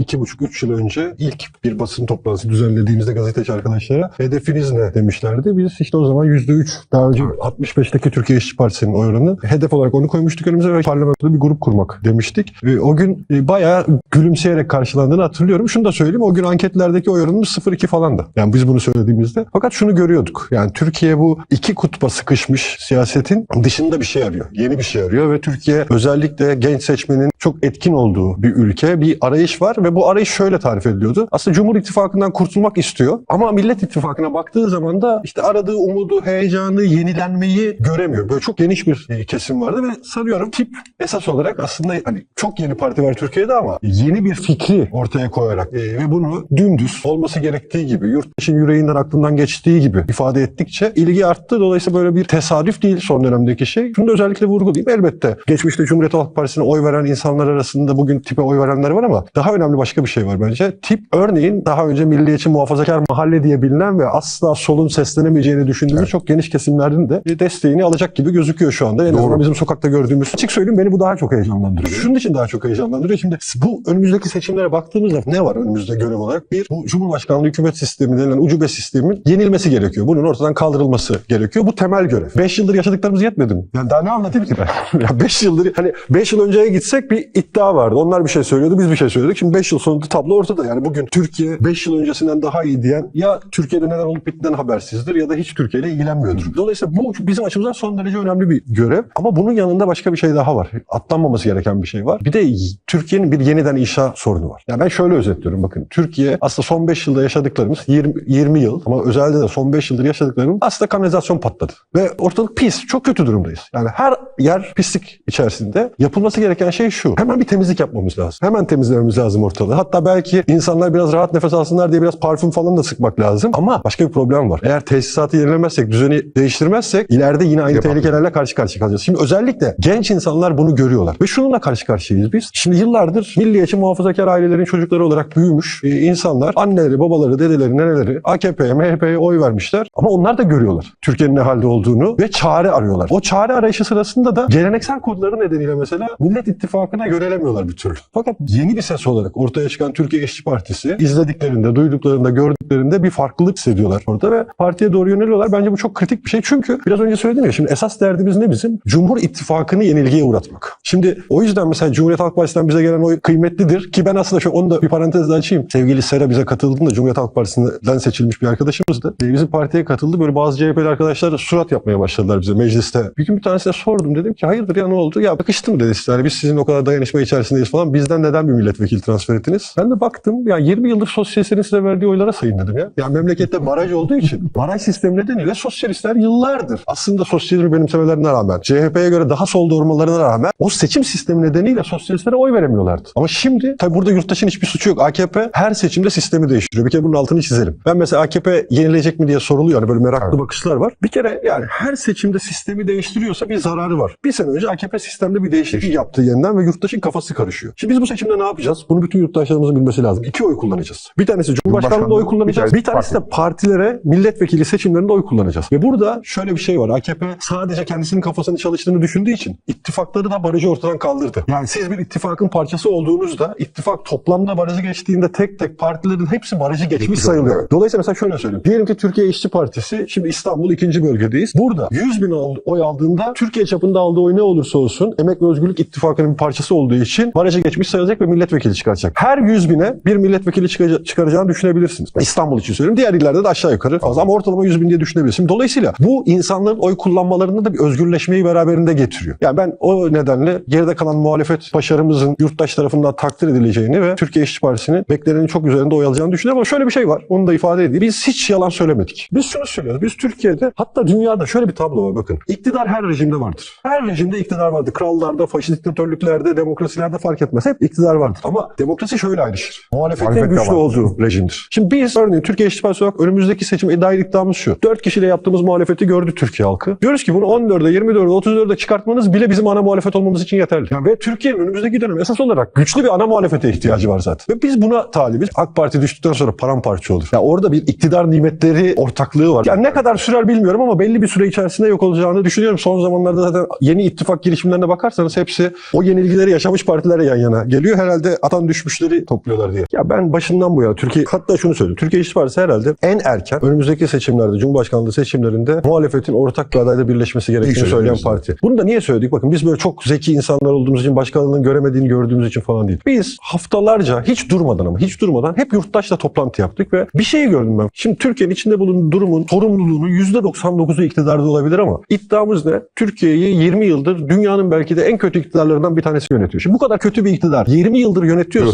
iki buçuk, üç yıl önce ilk bir basın toplantısı düzenlediğimizde gazeteci arkadaşlara hedefiniz ne demişlerdi. Biz işte o zaman yüzde üç daha önce 65'teki Türkiye İşçi Partisi'nin oy oranı hedef olarak onu koymuştuk önümüze ve parlamentoda bir grup kurmak demiştik. E, o gün e, bayağı gülümseyerek karşılandığını hatırlıyorum. Şunu da söyleyeyim o gün anketlerdeki oy oranımız 0-2 falandı. Yani biz bunu söylediğimizde. Fakat şunu görüyorduk. Yani Türkiye bu iki kutba sıkışmış siyasetin dışında bir şey arıyor. Yeni bir şey arıyor ve Türkiye özellikle genç seçmenin çok etkin olduğu bir ülke. Bir arayış var ve bu arayış şöyle tarif ediliyordu. Aslında Cumhur İttifakı'ndan kurtulmak istiyor ama Millet İttifakı'na baktığı zaman da işte aradığı umudu, heyecanı, yenilenmeyi göremiyor. Böyle çok geniş bir e, kesim vardı ve sanıyorum tip esas olarak aslında hani çok yeni parti var Türkiye'de ama yeni bir fikri ortaya koyarak e, ve bunu dümdüz olması gerektiği gibi yurttaşın yüreğinden aklından geçtiği gibi ifade ettikçe ilgi arttı. Dolayısıyla böyle bir tesadüf değil son dönemdeki şey. Şunu da özellikle vurgulayayım. Elbette geçmişte Cumhuriyet Halk Partisi'ne oy veren insanlar arasında bugün tipe oy verenler var ama daha önemli başka bir şey var bence. Tip örneğin daha önce milliyetçi muhafazakar mahalle diye bilinen ve asla solun seslenemeyeceğini düşündüğümüz çok geniş kesimlerin de desteğini alacak gibi gözüküyor şu anda. En Doğru. azından bizim sokakta gördüğümüz. Açık söyleyeyim beni bu daha çok heyecanlandırıyor. Şunun için daha çok heyecanlandırıyor. Şimdi bu önümüzdeki seçimlere baktığımızda ne var önümüzde görev olarak? Bir, bu Cumhurbaşkanlığı hükümet sistemi denilen ucube sistemin yenilmesi gerekiyor. Bunun ortadan kaldırılması gerekiyor. Bu temel görev. 5 yıldır yaşadıklarımız yetmedi mi? Yani daha ne anlatayım ki ben? ya 5 yıldır hani 5 yıl önceye gitsek bir iddia vardı. Onlar bir şey söylüyordu, biz bir şey söyledik. Şimdi 5 yıl sonunda tablo ortada. Yani bugün Türkiye 5 yıl öncesinden daha iyi diyen ya Türkiye'de neler olup bittiğinden habersizdir ya da hiç Türkiye ile ilgilenmiyordur. Dolayısıyla bu bizim açımızdan son derece önemli bir görev. Ama bunun yanında başka bir şey daha var. Atlanmaması gereken bir şey var. Bir de Türkiye'nin bir yeniden inşa sorunu var. Yani ben şöyle özetliyorum bakın. Türkiye aslında son 5 yılda yaşadıklarımız 20, 20 yıl ama özellikle de son 5 yıldır yaşadıklarımız aslında kanalizasyon patladı. Ve ortalık pis. Çok kötü durumdayız. Yani her yer pislik içerisinde. Yapılması gereken şey şu. Hemen bir temizlik yapmamız lazım. Hemen temizlememiz lazım ortalığı. Hatta belki insanlar biraz rahat nefes alsınlar diye biraz parfüm falan da sıkmak lazım. Ama başka bir problem var. Eğer tesisatı yenilemezsek, düzeni değiştirmezsek ileride yine aynı Yapalım. tehlikelerle karşı karşıya kalacağız. Şimdi özellikle genç insanlar bunu görüyorlar. Ve şununla karşı karşıyayız biz. Şimdi yıllardır milliyetçi muhafazakar ailelerin çocukları olarak büyümüş e, insanlar, anneleri, babaları, dedeleri, neneleri AKP'ye, MHP'ye oy vermişler. Ama onlar da görüyorlar Türkiye'nin ne halde olduğunu ve çare arıyorlar. O çare arayışı sırasında da geleneksel kodları nedeniyle mesela Millet İttifakı'na yönelemiyorlar bir türlü. Fakat yeni bir ses olarak ortaya çıkan Türkiye İşçi Partisi izlediklerinde, duyduklarında, gördüklerinde bir farklılık hissediyorlar orada ve partiye doğru yöneliyorlar. Bence bu çok kritik bir şey. Çünkü biraz önce söyledim ya şimdi esas derdimiz ne bizim? Cumhur İttifakı'nı yenilgiye uğratmak. Şimdi o yüzden mesela Cumhuriyet Halk Partisi'nden bize gelen oy kıymetlidir ki ben aslında şu onu da bir parantezle açayım. Sevgili Sera bize katıldığında Cumhuriyet Halk Partisi'nden seçilmiş bir arkadaşımızdı. Bizim partiye katıldı. Böyle bazı CHP'li arkadaşlar surat yapmaya başladılar bize mecliste. Bir gün bir tanesine sordum. Dedim ki hayırdır ya ne oldu? Ya bakıştı mı dedi işte. Yani biz sizin o kadar dayanışma içerisindeyiz falan. Bizden neden bir milletvekili transfer ettiniz? Ben de baktım. Ya 20 yıldır sosyalistlerin size verdiği oylara sayın dedim ya. Ya memlekette baraj olduğu için baraj sistemi nedeniyle sosyalistler yıllardır aslında sosyalizmi benimsemelerine rağmen CHP'ye göre daha solda olmalarına rağmen o seçim sistemi nedeniyle sosyalistlere oy veremiyorlardı. Ama şimdi tabii burada yurttaşın hiçbir suçu yok. AKP her seçimde sistemi değiştiriyor. Bir kere bunun altını çizelim. Ben mesela AKP yenilecek mi diye soruluyor. Hani böyle meraklı Evet. bakışlar var. Bir kere yani her seçimde sistemi değiştiriyorsa bir zararı var. Bir sene önce AKP sistemde bir değişiklik yaptı yeniden ve yurttaşın kafası karışıyor. Şimdi biz bu seçimde ne yapacağız? Bunu bütün yurttaşlarımızın bilmesi lazım. İki oy kullanacağız. Bir tanesi Cumhurbaşkanlığında oy kullanacağız. Bir tanesi de partilere milletvekili seçimlerinde oy kullanacağız. Ve burada şöyle bir şey var. AKP sadece kendisinin kafasını çalıştığını düşündüğü için ittifakları da barajı ortadan kaldırdı. Yani siz bir ittifakın parçası olduğunuzda ittifak toplamda barajı geçtiğinde tek tek partilerin hepsi barajı geçmiş sayılıyor. Dolayısıyla mesela şöyle söyleyeyim. Diyelim ki Türkiye İşçi Partisi şimdi İstanbul ikinci bölgedeyiz. Burada 100 bin oy aldığında Türkiye çapında aldığı oy ne olursa olsun Emek ve Özgürlük İttifakı'nın bir parçası olduğu için barajı geçmiş sayılacak ve milletvekili çıkaracak. Her 100 bine bir milletvekili çıkaracağını düşünebilirsiniz. İstanbul için söylüyorum. Diğer illerde de aşağı yukarı fazla ama ortalama 100 bin diye düşünebilirsiniz. Dolayısıyla bu insanların oy kullanmalarında da bir özgürleşmeyi beraberinde getiriyor. Yani ben o nedenle geride kalan muhalefet başarımızın yurttaş tarafından takdir edileceğini ve Türkiye İşçi Partisi'nin beklenenin çok üzerinde oy alacağını düşünüyorum ama şöyle bir şey var. Onu da ifade edeyim. Biz hiç yalan söylemedik. Biz şunu söylüyoruz. Biz Türkiye'de hatta dünyada şöyle bir tablo var bakın. İktidar her rejimde vardır. Her rejimde iktidar vardır. Krallarda, faşist diktatörlüklerde, demokrasilerde fark etmez. Hep iktidar vardır. Ama demokrasi şöyle ayrışır. Muhalefetin Muhalefet de güçlü olduğu rejimdir. Şimdi biz örneğin Türkiye İşçi olarak önümüzdeki seçime dair iddiamız şu. 4 kişiyle yaptığımız muhalefeti gördü Türkiye halkı. Diyoruz ki bunu 14'e, 24'e, 34'e çıkartmanız bile bizim ana muhalefet olmamız için yeterli. Yani ve Türkiye'nin önümüzdeki dönem esas olarak güçlü bir ana muhalefete ihtiyacı var zaten. Ve biz buna talibiz. AK Parti düştükten sonra paramparça olur. Ya orada bir iktidar nimetleri ortaklığı var. Yani ne kadar sürer bilmiyorum ama belli bir süre içerisinde yok olacağını düşünüyorum. Son zamanlarda zaten yeni ittifak girişimlerine bakarsanız hepsi o yenilgileri yaşamış partilere yan yana geliyor. Herhalde atan düşmüş güçleri topluyorlar diye. Ya ben başından bu ya Türkiye hatta şunu söyleyeyim. Türkiye İş Partisi herhalde en erken önümüzdeki seçimlerde Cumhurbaşkanlığı seçimlerinde muhalefetin ortak bir adayda birleşmesi gerektiğini söyleyen parti. Bunu da niye söyledik? Bakın biz böyle çok zeki insanlar olduğumuz için başkalarının göremediğini gördüğümüz için falan değil. Biz haftalarca hiç durmadan ama hiç durmadan hep yurttaşla toplantı yaptık ve bir şeyi gördüm ben. Şimdi Türkiye'nin içinde bulunduğu durumun sorumluluğunu %99'u iktidarda olabilir ama iddiamız ne? Türkiye'yi 20 yıldır dünyanın belki de en kötü iktidarlarından bir tanesi yönetiyor. Şimdi bu kadar kötü bir iktidar 20 yıldır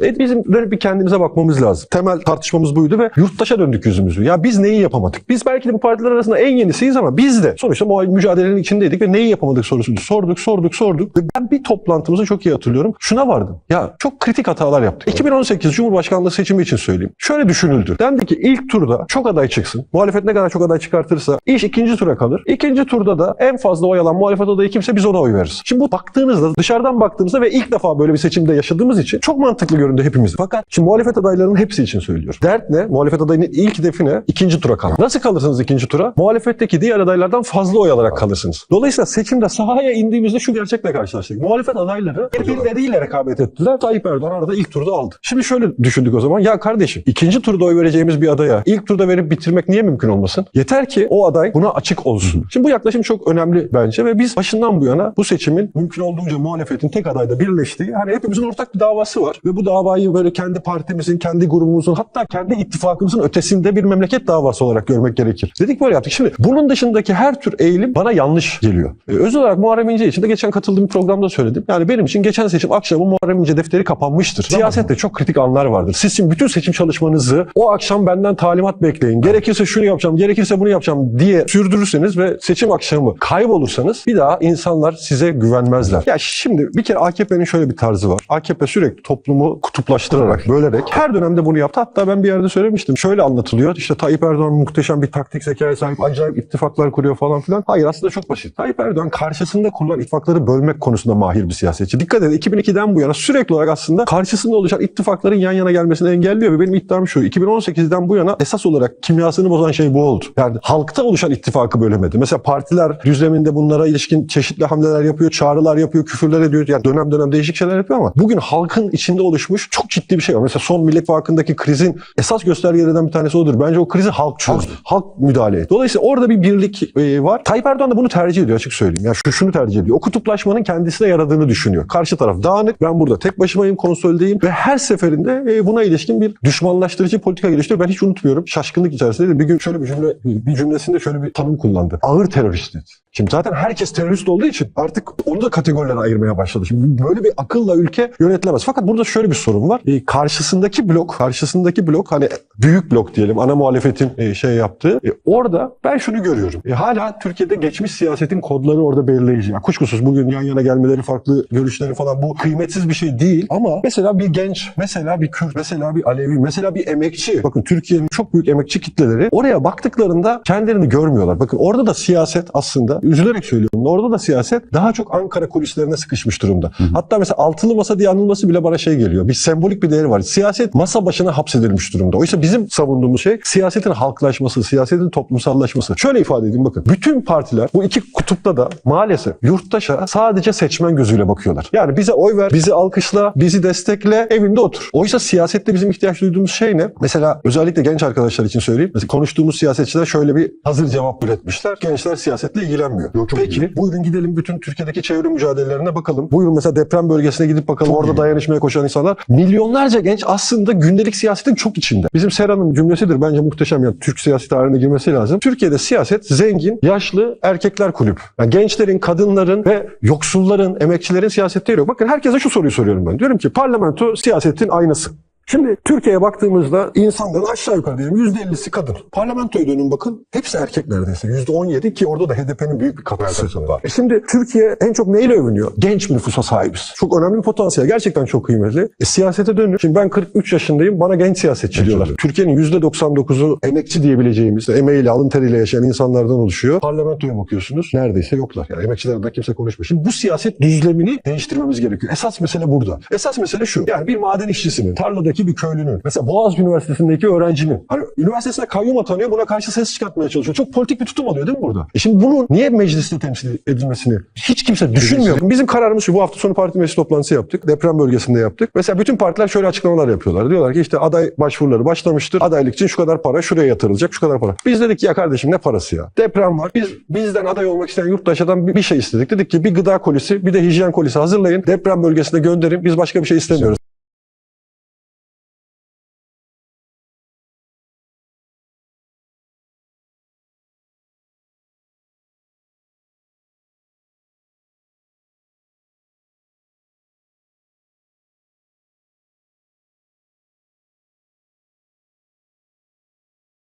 yönetiyoruz. E bizim dönüp bir kendimize bakmamız lazım. Temel tartışmamız buydu ve yurttaşa döndük yüzümüzü. Ya biz neyi yapamadık? Biz belki de bu partiler arasında en yenisiyiz ama biz de sonuçta bu mücadelenin içindeydik ve neyi yapamadık sorusunu sorduk, sorduk, sorduk. Ve ben bir toplantımızı çok iyi hatırlıyorum. Şuna vardım. Ya çok kritik hatalar yaptık. 2018 Cumhurbaşkanlığı seçimi için söyleyeyim. Şöyle düşünüldü. Dendi ki ilk turda çok aday çıksın. Muhalefet ne kadar çok aday çıkartırsa iş ikinci tura kalır. İkinci turda da en fazla oy alan muhalefet adayı kimse biz ona oy veririz. Şimdi bu baktığınızda dışarıdan baktığımızda ve ilk defa böyle bir seçimde yaşadığımız için çok mantıklı göründü hepimize. Fakat şimdi muhalefet adaylarının hepsi için söylüyorum. Dert ne? Muhalefet adayının ilk hedefi ne? İkinci tura kalmak. Nasıl kalırsınız ikinci tura? Muhalefetteki diğer adaylardan fazla oy alarak kalırsınız. Dolayısıyla seçimde sahaya indiğimizde şu gerçekle karşılaştık. Muhalefet adayları birbirleriyle rekabet ettiler. Tayyip Erdoğan arada ilk turda aldı. Şimdi şöyle düşündük o zaman. Ya kardeşim ikinci turda oy vereceğimiz bir adaya ilk turda verip bitirmek niye mümkün olmasın? Yeter ki o aday buna açık olsun. Şimdi bu yaklaşım çok önemli bence ve biz başından bu yana bu seçimin mümkün olduğunca muhalefetin tek adayda birleştiği hani hepimizin ortak bir davası var ve bu davayı böyle kendi partimizin, kendi grubumuzun hatta kendi ittifakımızın ötesinde bir memleket davası olarak görmek gerekir. Dedik böyle yaptık. Şimdi bunun dışındaki her tür eğilim bana yanlış geliyor. Ee, özel olarak Muharrem İnce için de geçen katıldığım programda söyledim. Yani benim için geçen seçim akşamı Muharrem İnce defteri kapanmıştır. Siyasette çok kritik anlar vardır. Siz şimdi bütün seçim çalışmanızı o akşam benden talimat bekleyin. Gerekirse şunu yapacağım, gerekirse bunu yapacağım diye sürdürürseniz ve seçim akşamı kaybolursanız bir daha insanlar size güvenmezler. Ya şimdi bir kere AKP'nin şöyle bir tarzı var. AKP sürekli toplumu kutuplaştırarak, bölerek her dönemde bunu yaptı. Hatta ben bir yerde söylemiştim. Şöyle anlatılıyor. İşte Tayyip Erdoğan muhteşem bir taktik zekaya sahip, acayip ittifaklar kuruyor falan filan. Hayır aslında çok basit. Tayyip Erdoğan karşısında kurulan ittifakları bölmek konusunda mahir bir siyasetçi. Dikkat edin 2002'den bu yana sürekli olarak aslında karşısında oluşan ittifakların yan yana gelmesini engelliyor ve benim iddiam şu. 2018'den bu yana esas olarak kimyasını bozan şey bu oldu. Yani halkta oluşan ittifakı bölemedi. Mesela partiler düzleminde bunlara ilişkin çeşitli hamleler yapıyor, çağrılar yapıyor, küfürler ediyor. Yani dönem dönem değişik şeyler yapıyor ama bugün halkın içinde oluşmuş çok ciddi bir şey var. Mesela son Millet İttifakı'ndaki krizin esas göstergelerinden bir tanesi odur. Bence o krizi halk çözdü. Halk müdahale etti. Dolayısıyla orada bir birlik e, var. Tayyip Erdoğan da bunu tercih ediyor açık söyleyeyim. Yani şu, şunu tercih ediyor. O kutuplaşmanın kendisine yaradığını düşünüyor. Karşı taraf dağınık. Ben burada tek başımayım, konsoldeyim ve her seferinde e, buna ilişkin bir düşmanlaştırıcı politika geliştiriyor. Ben hiç unutmuyorum. Şaşkınlık içerisinde bir gün şöyle bir cümle, bir cümlesinde şöyle bir tanım kullandı. Ağır terörist dedi. Şimdi zaten herkes terörist olduğu için artık onu da kategorilere ayırmaya başladı. Şimdi böyle bir akılla ülke yönetilemez. Fakat burada şöyle bir sorun var. E, karşısındaki blok, karşısındaki blok hani büyük blok diyelim ana muhalefetin e, şey yaptığı. E, orada ben şunu görüyorum. E, hala Türkiye'de geçmiş siyasetin kodları orada belirleyici. Yani kuşkusuz bugün yan yana gelmeleri, farklı görüşleri falan bu kıymetsiz bir şey değil. Ama mesela bir genç, mesela bir Kürt, mesela bir Alevi, mesela bir emekçi. Bakın Türkiye'nin çok büyük emekçi kitleleri oraya baktıklarında kendilerini görmüyorlar. Bakın orada da siyaset aslında üzülerek söylüyorum. Orada da siyaset daha çok Ankara kulislerine sıkışmış durumda. Hatta mesela altılı masa diye anılması bile bana şey geliyor. Bir sembolik bir değeri var. Siyaset masa başına hapsedilmiş durumda. Oysa bizim savunduğumuz şey siyasetin halklaşması, siyasetin toplumsallaşması. Şöyle ifade edeyim bakın. Bütün partiler bu iki kutupta da maalesef yurttaşa sadece seçmen gözüyle bakıyorlar. Yani bize oy ver, bizi alkışla, bizi destekle, evinde otur. Oysa siyasette bizim ihtiyaç duyduğumuz şey ne? Mesela özellikle genç arkadaşlar için söyleyeyim. Mesela konuştuğumuz siyasetçiler şöyle bir hazır cevap üretmişler. Gençler siyasetle ilgilenmiyor. Yok, çok Peki iyi. buyurun gidelim bütün Türkiye'deki çevre mücadelelerine bakalım. Buyurun mesela deprem bölgesine gidip bakalım. Orada dayanışmaya koşan insanlar. Milyonlarca genç aslında gündelik siyasetin çok içinde. Bizim Serhan'ın cümlesidir bence muhteşem. Yani Türk siyasi tarihine girmesi lazım. Türkiye'de siyaset zengin, yaşlı erkekler kulüp. Yani gençlerin, kadınların ve yoksulların, emekçilerin siyasette yok. Bakın herkese şu soruyu soruyorum ben. Diyorum ki parlamento siyasetin aynası. Şimdi Türkiye'ye baktığımızda insanların aşağı yukarı diyelim %50'si kadın. Parlamentoya dönün bakın hepsi erkek neredeyse. %17 ki orada da HDP'nin büyük bir katkısı var. E şimdi Türkiye en çok neyle övünüyor? Genç bir nüfusa sahibiz. Çok önemli bir potansiyel. Gerçekten çok kıymetli. E, siyasete dönün. Şimdi ben 43 yaşındayım. Bana genç siyasetçi diyorlar. Türkiye'nin %99'u emekçi diyebileceğimiz, emeğiyle, alın teriyle yaşayan insanlardan oluşuyor. Parlamentoya bakıyorsunuz. Neredeyse yoklar. Yani emekçilerden kimse konuşmuyor. Şimdi bu siyaset düzlemini değiştirmemiz gerekiyor. Esas mesele burada. Esas mesele şu. Yani bir maden işçisinin tarlada Köyü'ndeki bir köylünün, mesela Boğaziçi Üniversitesi'ndeki öğrencinin, hani üniversitesine kayyum atanıyor buna karşı ses çıkartmaya çalışıyor. Çok politik bir tutum oluyor değil mi burada? E şimdi bunun niye mecliste temsil edilmesini hiç kimse düşünmüyor. Bizim kararımız şu, bu hafta sonu parti meclis toplantısı yaptık. Deprem bölgesinde yaptık. Mesela bütün partiler şöyle açıklamalar yapıyorlar. Diyorlar ki işte aday başvuruları başlamıştır. Adaylık için şu kadar para şuraya yatırılacak, şu kadar para. Biz dedik ki ya kardeşim ne parası ya? Deprem var. Biz bizden aday olmak isteyen yurttaşadan bir bir şey istedik. Dedik ki bir gıda kolisi, bir de hijyen kolisi hazırlayın. Deprem bölgesine gönderin. Biz başka bir şey istemiyoruz.